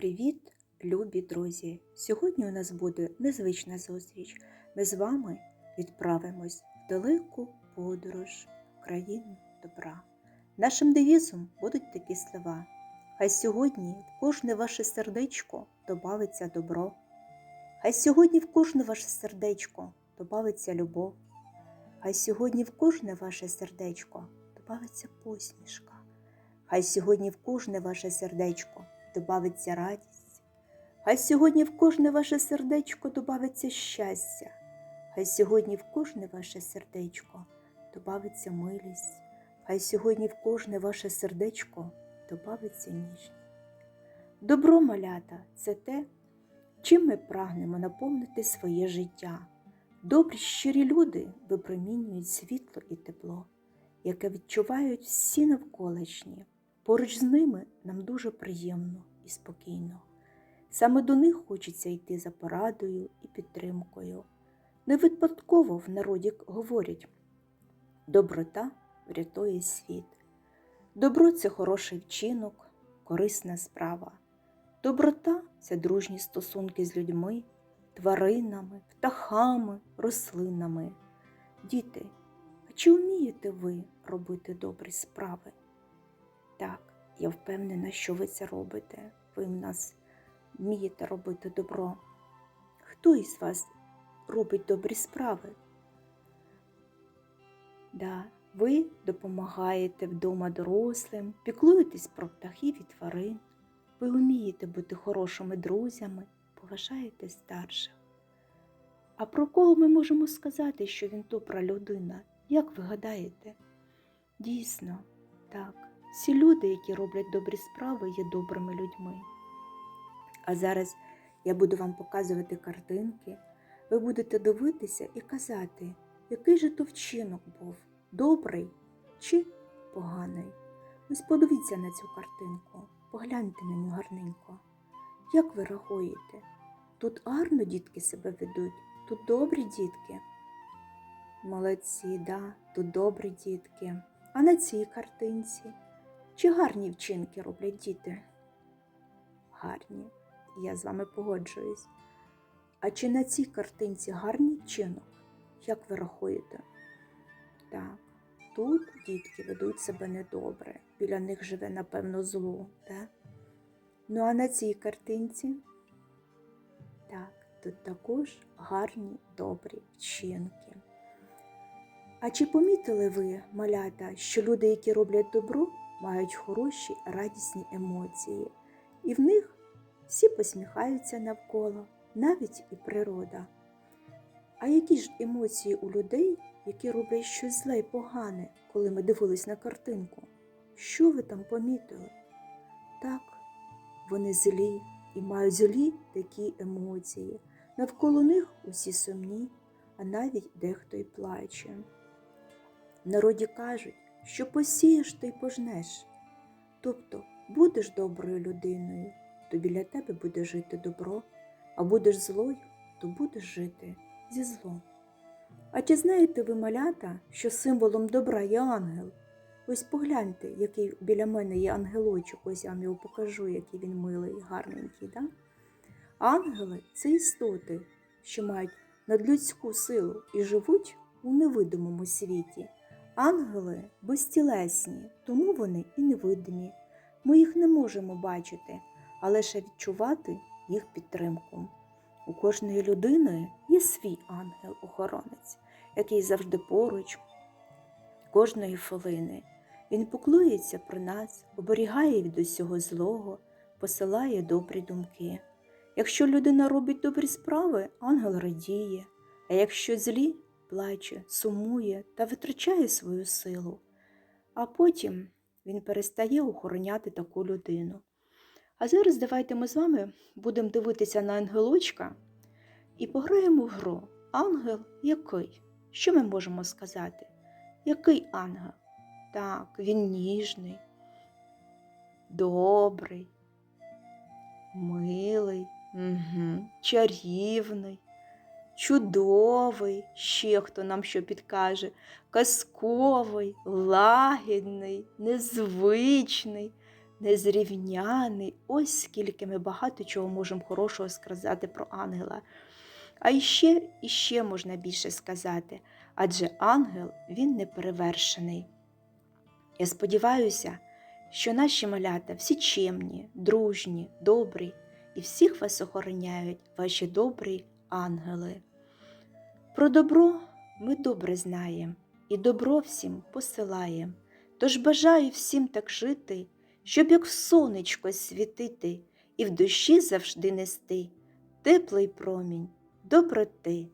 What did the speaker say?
Привіт, любі друзі! Сьогодні у нас буде незвична зустріч. Ми з вами відправимось в далеку подорож в країну добра. Нашим девізом будуть такі слова. Хай сьогодні в кожне ваше сердечко добавиться добро. Хай сьогодні в кожне ваше сердечко добавиться любов. Хай сьогодні в кожне ваше сердечко добавиться посмішка. Хай сьогодні в кожне ваше сердечко добавиться радість. Хай сьогодні в кожне ваше сердечко добавиться щастя. Хай сьогодні в кожне ваше сердечко добавиться милість. Хай сьогодні в кожне ваше сердечко добавиться ніжність. Добро малята це те, чим ми прагнемо наповнити своє життя. Добрі щирі люди випромінюють світло і тепло, яке відчувають всі навколишні. Поруч з ними нам дуже приємно і спокійно. Саме до них хочеться йти за порадою і підтримкою. Не випадково в народі говорять доброта врятує світ. Добро це хороший вчинок, корисна справа. Доброта це дружні стосунки з людьми, тваринами, птахами, рослинами. Діти, а чи вмієте ви робити добрі справи? Так, я впевнена, що ви це робите. Ви в нас вмієте робити добро. Хто із вас робить добрі справи? Да, ви допомагаєте вдома дорослим, піклуєтесь про птахів і тварин. Ви вмієте бути хорошими друзями, поважаєте старших. А про кого ми можемо сказати, що він добра людина? Як ви гадаєте? Дійсно, так. Всі люди, які роблять добрі справи, є добрими людьми. А зараз я буду вам показувати картинки. Ви будете дивитися і казати, який же то вчинок був добрий чи поганий. Ось подивіться на цю картинку, погляньте на нього гарненько. Як ви рахуєте? Тут гарно дітки себе ведуть, тут добрі дітки. Молодці, да, тут добрі дітки. А на цій картинці. Чи гарні вчинки роблять діти? Гарні, я з вами погоджуюсь. А чи на цій картинці гарний вчинок? Як ви рахуєте? Так, тут дітки ведуть себе недобре, біля них живе, напевно, зло, так? Ну а на цій картинці? Так, тут також гарні добрі вчинки. А чи помітили ви, малята, що люди, які роблять добро, мають хороші радісні емоції, і в них всі посміхаються навколо, навіть і природа. А які ж емоції у людей, які роблять щось зле й погане, коли ми дивились на картинку? Що ви там помітили? Так, вони злі і мають злі такі емоції. Навколо них усі сумні, а навіть дехто й плаче. В народі кажуть, що посієш ти й пожнеш. Тобто будеш доброю людиною, то біля тебе буде жити добро, а будеш злою, то будеш жити зі злом. А чи знаєте ви, малята, що символом добра є ангел? Ось погляньте, який біля мене є ангелочок, ось я вам його покажу, який він милий, гарненький. Да? Ангели це істоти, що мають надлюдську силу і живуть у невидимому світі. Ангели безтілесні, тому вони і невидимі. Ми їх не можемо бачити, а лише відчувати їх підтримку. У кожної людини є свій ангел-охоронець, який завжди поруч, кожної хвилини. Він поклується про нас, оберігає від усього злого, посилає добрі думки. Якщо людина робить добрі справи, ангел радіє, а якщо злі, плаче, сумує та витрачає свою силу, а потім він перестає охороняти таку людину. А зараз давайте ми з вами будемо дивитися на ангелочка і пограємо в гру. Ангел який? Що ми можемо сказати? Який ангел? Так, він ніжний, добрий, милий, угу, чарівний чудовий, ще хто нам що підкаже, казковий, лагідний, незвичний, незрівняний. Ось скільки ми багато чого можемо хорошого сказати про ангела. А іще, іще можна більше сказати, адже ангел він неперевершений. Я сподіваюся, що наші малята всі чемні, дружні, добрі, і всіх вас охороняють ваші добрі ангели. Про добро ми добре знаємо і добро всім посилаєм. Тож бажаю всім так жити, щоб як сонечко світити і в душі завжди нести теплий промінь доброти.